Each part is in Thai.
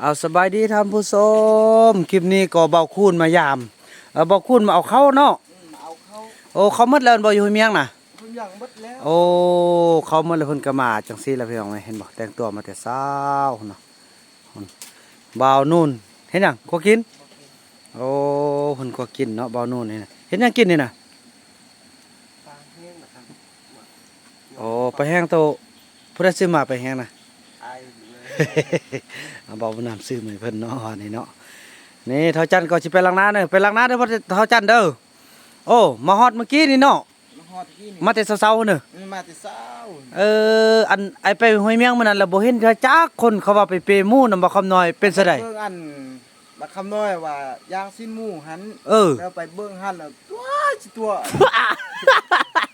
เอาสบายดีท่านผู้ชมคลิปนี้ก็เบาคูนมายามเอาเบาคูนมาเอาเข้าเนาะอืมเอาเข้าโอ้เขาหมดแล้วบ่อยู่ห้วยเมียงน่ะคุณอย่างหมดแล้วโอ้เขาหมดแล้วเพิ่นก็มาจังซี่แล้วพี่น้องเห็นบ่แต่งตัวมาแต่เช้าเนาะหุ่นบ่าวนู่นเห็นหยังก็กินโอ้เพิ่นก็กินเนาะบ่าวนู่นนี่น่ะเห็นหยังกินนี่น่ะปลาแห้งนะครับโอ้ไปแห้งโตผู้ใดซื้อมาไปแห้งน่ะอายอยู่ เลยเอาบอกว่าน้ำซื้อมาให้เพิ่นเนาะนี่เนาะนี่เท่าจันก็สิไปล้างหน้าเด้อไปล้างหน้าเด้อพ่อเท่าจันเด้อโอ้มาฮอดเมื่อกี้นี่เนาะมาฮอดที่นี่มาแต่เช้าๆเด้อมันมาแต่เช้าเอออันไอไปห้วยเมียงมื้อนั้นแล้วบ่เห็นจักคนเขาว่าไปเปหมู่นำบ่คำน้อยเป็นซะไดเบิ่งอันบักคำน้อยว่าย่างสิ้นหมูหันเออแล้วไปเบิ่งหันแล้วตัวสิตัว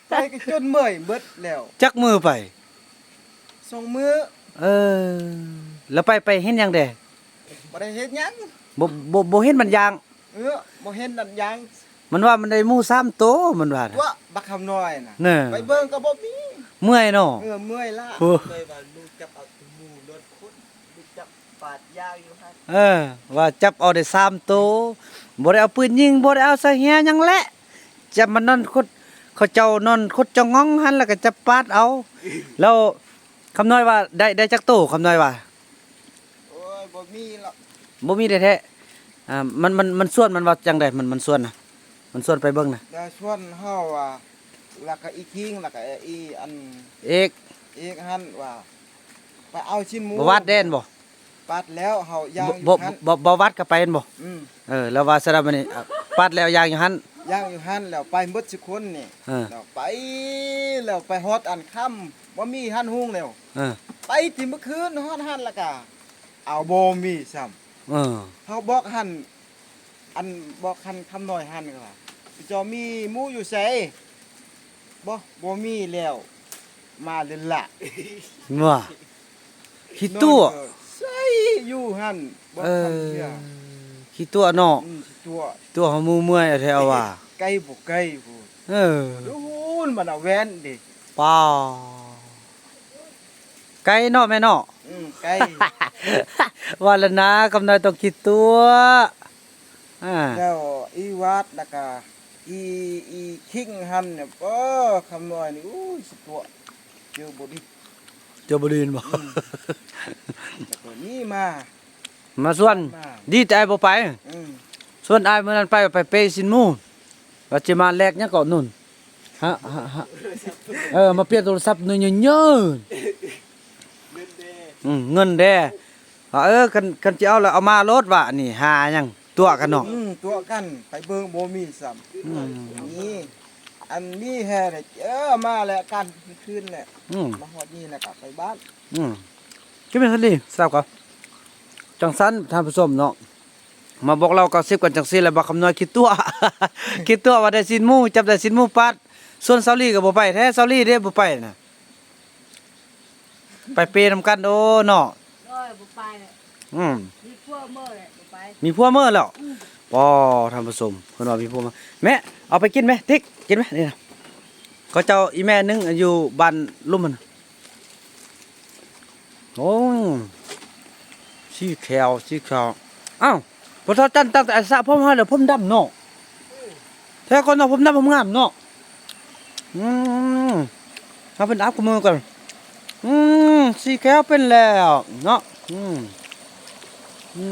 ไปก็จนเมื่อยเบิดแล้วจักมือไปสองมื้อ เออ แล้วไปไปเห็นหยังแดบ่ได้เฮ็ดหยังบ่บ่บ่เห็นมันยาง เออบ่เห็นนั่นหยังมันว่ามันได้หมู่สามโตวมันว่าตัวบักคำน้อยน่ะเน่ ไปเบิ่งก็บ่มีเมื่อยเนาะ เออเมื่อยละโอ้ เลยว่าลูกจับเอาถุงมือรถคุดลูกจับปาดยาวอยู่หั่นเออ ว่าจับเอาได้สามโตวบ่ได้เอาปืนยิงบ่ได้เอาใส่เหียหยังแหละจับมันนอนคุดเขาเจ้านอนคุดจองงองหันแล้วก็จับปาดเอา แล้ว คำน้อยว่าได้ได้จักโตคำน้อยว่าโอ้ยบ่มีหรอกบ่มีได้แท้อ่ามันมันมันส่วนมันว่าจังไดมันมันส่วนน่ะมันส่วนไปเบิ่งน่ะดาชวนเฮาว่าแล้วก็อีคิงแล้วก็อีอันเอกอีกหันว่าไปเอาชิ้นหมูบ่วัดแดนบ่ปัดแล้วเฮาย่างอบ่ยู่บ่หันบ่บ่วัดก็ไปเห็นบ่อืมเออแล้วว่าสระบัดนี้อะปัดแล้วยางอยู่หั่น ย่างอยู่หันแล้วไปหมดสิคนนี่เออ แล้วไปแล้วไปฮอดอันค่ำบ่มีหันหุงแล้ว เออไปที่เมื่อคืนฮอดหันแล้วก็เอาบ่มีซ้ำเออเฮาบอกหันอันบอกหันคำน้อยหันก็ว่าจอมีหมูอยู่ไสบ่บ่มีแล้ว มาเลยล่ะว่าขี้ตัวนอนก็ใส่อยู่หันบ่เอทันอเทื่อ ขี้ตัวเนาะอืมตัวตัวเฮามือเมื่อยแท้ว่าไก่บ่ไก่พูดเออดูนมันเอาแว่นดิป้าไก่เนาะแม่เนาะ อืมไก่ว่าแล้วนะกำนายต้องคิดตัวอ่าแล้วอีวัดแล้วก็อีอีคิงหันเนี่ยบ่คำน้อยนี่อู้ยสิตัวเจอบ่ดีเจ้าบ่ไดีนบ่ แล้วก็นี่มา มาส่วนมาดีใจบ่ไปอืมส่วนอายมื้อนั้นไปไปเปซินหมู่ว่าสิมาแลกหยังก่อนนู่นฮะฮะฮะเออมาเปลี่ยนโทรศัพท์หน่อยเยอะๆอืมเงินแด้ว่าเออคันคันสิเอาแล้วเอามารถว่ะนี่หาหยังตัวกันเนาะอืมตัวกันไปเบิ่งบ่มีซ้ำอืมนี่อันนี้แฮ่เนี่ยเออมาแล้วกันคืนแหละอืมมาฮอดนี่แล้วก็ไปบ้านอืมคิดเป็นคนดีทราบก่อน จังสันท่านผู้ชมเนาะมาบอกเราก็สิบกันจังซี่แล้วบ่คำน้อยคิดตัว คิดตัวว่าได้สินหมู่จับได้สินหมู่ปัดส่วนเซาลี่ก็บ่ไปแท้เซาลี่เด้บ่ไปน่ะไปเปนำกันโอ้เนาะเอ้ยบ่ไปเลยอืมมีพวกเมื่อเลยบ่ไปมีพัวเมื่อแล้วปอท่านผู้ชมเพิ่นว่ามีพัวมาแม่เอาไปกินไหมติ๊กกินไหมนี่นะเขาเจ้าอีแม่นึงอยู่บ้านลุ่มมันน่ะโอ้ ชี้แขวชี้แขวอ้าวพอทอจันตั้งแต่สระผมมาแล้วผมดำเนาะแท้คนเนาะผมดำผมงามเนาะอืมเอาเป็นอัพกับมือก่อนอืมสีแขวเป็นแล้วเนาะอืมอื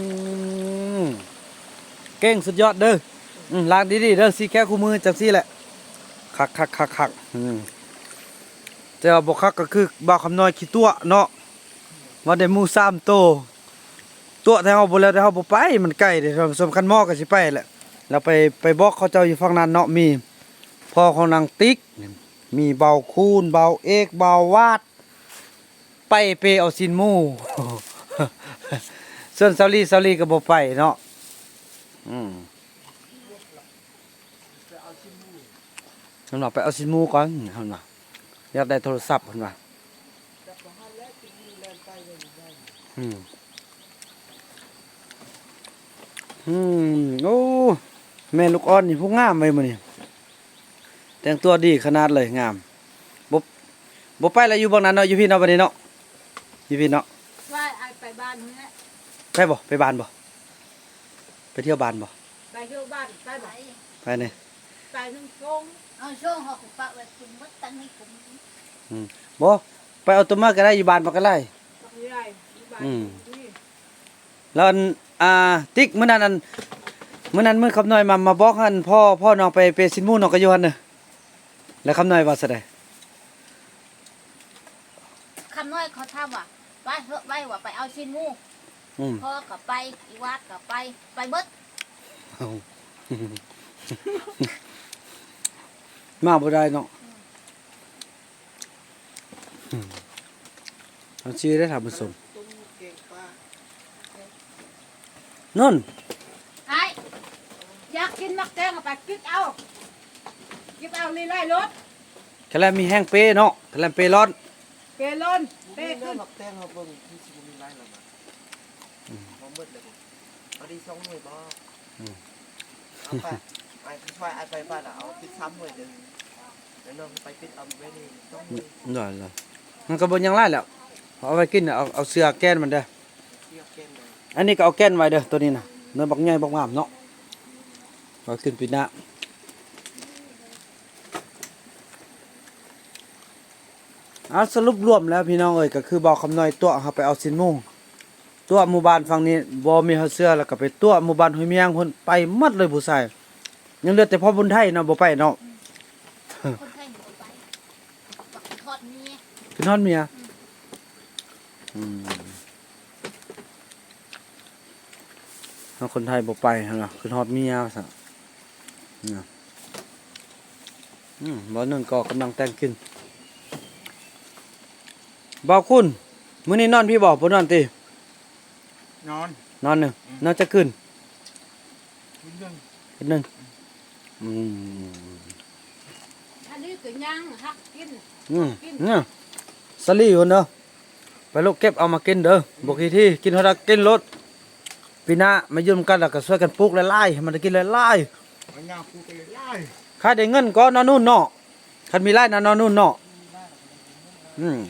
มเก่งสุดยอดเด้ออืมล้างดีๆเด้อสีแค่คู่มือจังซี่แหละคักคักคักคักอืมแต่ว่าบ่คักก็คือบ่าวคำน้อยขี้ตัวเนาะว่าได้มูสามโต ตัวแต่เฮาบ่แล้วแต่เฮาบ่ไปมันใกล้เด้อสำคัญหม้อก็สิไปแหละแล้วไปไปบอกเขาเจ้าอยู่ฝั่งนั้นเนาะมีพ่อของนางติ๊ก มีเบาคูนเบาเอกเบาวาด ไปเปเอาสินมูส่วนเซาลีเซาลีก็บ่ไปเนาะอืมเนว่าไปเอาสินมูก่อนเพิ่นว่าอยากได้โทรศัพท์เพิ่นว่าอืม อืมโอ้แม่ลูกอ่อนนี่ผู้งามไปมื้อนี้แต่งตัวดีขนาดเลยงามบ่บ่ไปแล้วอยู่บางนั้นเนาะอยู่พี่เนาะบัดนี้เนาะอยู่พี่เนาะว่าไอ้ไปบ้านนี่แหละไปบ่ไปบ้านบ่ไปเที่ยวบ้านบ่ไปเที่ยวบ้านไปไปบ่ไปเนี่ยไปนึ่งกงเอาช่วงหอกปะไว้กินมดตั้งให้ผมบ่ไปเอาตัวมาก็ได้อยู่บ้านบ่ก็ได้ปักใหญ่บ้านอืมนี่แล้ว อันอ่าติ๊กมื้อนั้นอันมื้อนั้นมื้อคำน้อยมามาบอกอันพ่อพ่อน้องไปเปซินหมู่น้องก็อยู่หั่นน่ะแล้วคำน้อยว่าซะได้คำน้อยเขาทำว่ะไปเถอะไปว่าไปเอาชิ้นหมูอืมพ่อกับไปอีวาดกับไปไปเบิดเอามาบ่ได้เนาะอืมเอาชื่อได้ทำผสม ตุ้มเก่งป้า นั่นไอ้อยากกินมักแตงเอาไปกินเอากินเอาลีไล่รถแค่แล้วมีแห้งเป้เนาะแค่แล้วเป้ร้อนเปลอนเปเป้ขึ้ขึ้นนบักแตงเขาเบิ่งที่สิบ่มีไรหรอกบ่หมดเลยเอาดีสองหน่วยบ่เอาไปไอ้ช่วยไอ้ไปบ้านอะเอาติดซ้ำหน่วยหนึงแล้วน้องไปติดเอาไว้นี่ต้องหน่วยนั่นล่ะมันก็บ่ยังไรแล้วเอาไว้กินน่ะเอาเอาเสื้อแก้นมันเด้อ อันนี้ก็เอาแก้นไว้เด้อตัวนี้น่ะเนื้อบักใหญ่บักงามเนาะเอาขึ้นปีหน้าเอาสรุปรวมแล้วพี่น้องเอ้ยก็คือบอกคำน้อยตัวเขาไปเอาสินหมู่ตัวหมู่บ้านฝั่งนี้บ่มีเฮาเสื้อแล้วก็ไปตัวหมู่บ้านห้วยเมียงเพิ่นไปหมดเลยผู้ชายยังเหลือแต่พ่อบุญไทยเนาะบ่ไปเนาะคนไทยหนูไปปักทอดเมียพี่นอนเมียอืม เอาคนไทยบ่ไปหั่นล่ะคือฮอดเมียซะเนี่ยอืมบ่หนึงก็กำลังแต่งขึ้นบ่าวคุณมื้อนี้นอนพี่บ่บ่นอนตินอน นอนหนึงนอนจะขึ้นคุณยังนิดหนึงอืมอันนี้ก็ย่างหักกินอืมเนี่ยสลีอยู่เด้อไปลูกเก็บเอามากินเด้อบอกทีที่กินเท่าไรกินรถ ปีหน้ามายืมกันแล้วก็ช่วยกันปลูกไล่ๆให้มันได้กินไล่มันยาวพูดไปเลยไล่ๆค่าได้เงินก็นอนนู่นเนาะคันมีไล่นะนอนนู่นเนาะอืม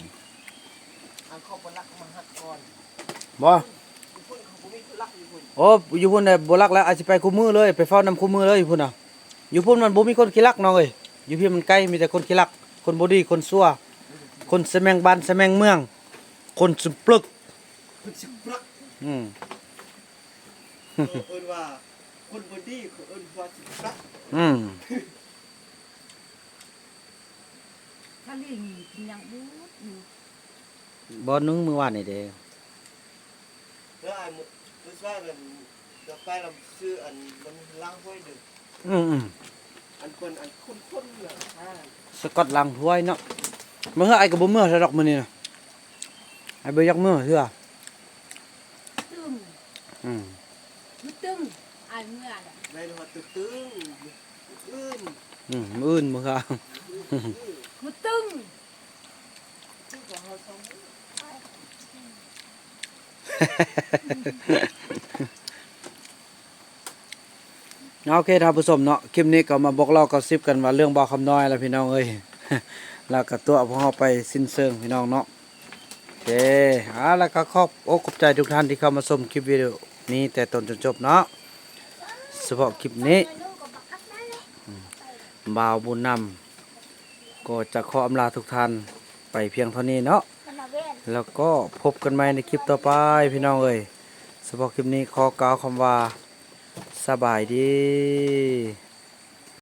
อันเขาบนรักมาหักก่อนบ่อยู่พุ่นเขาบ่มีรักอยู่พุ่นโอ้อยู่พุ่นน่ะบ่รักแล้วอาจสิไปคู่มือเลยไปเฝ้านำคู่มือเลยอยู่พุ่นน่ะอยู่พุ่นมันบ่มีคนขี้รักน้องเอ้ยอยู่พี่มันใกล้มีแต่คนขี้รัก คนบ่ดีคนชั่วคนสแมงบ้านสแมงเมือง คนสุปลึกคุณสิบรักอืม เออเอิ้นว่าคนบ่ดีเขาเอิ้นว่าสิบรักอืมถ้าลีกินอย่างบูดอยู่บ่นึงมื้อวานนี่เด้แล้วไอ้มื้อมื้อซ้ายมันจะไปลำซื้ออันมันล้างห้วยดึกอืมอืมอันคนอันคุ้นๆน่ะอ่าสกอตลังถ้วยเนาะเมื่อไอ้กับบ่เมื่อซะดอกมื้อนี้น่ะไอ้บ่อยากเมื่อเทื่อตึงอืม มันตึงไอ้เมื่อน่ะในหัวตึกตึงอื่นอืมมื้ออื่นมื้อค่ะมันตึงซึ่งของเราสองมื้อโอเคท่านผู้ชมเนาะคลิปนี้ก็มาบอกเล่ากับซิบกันว่าเรื่องบ่าวคำน้อยแล้วพี่น้องเอ้ยแล้วก็ตัวพวกเราไปสิ้นเชิงพี่น้องเนาะโอเคเอาแล้วก็ขอบอกขอบใจทุกท่านที่เข้ามาชมคลิปวิดีโอ นี่แต่ตอนจนจบเนาะเฉพาะคลิปนี้บ่าวบุญนำก็จะขออำลาทุกท่านไปเพียงเท่านี้เนาะแล้วก็พบกันใหม่ในคลิปต่อไปพี่น้องเอ้ยสำหรับคลิปนี้ขอกล่าวคำว่าสบายดี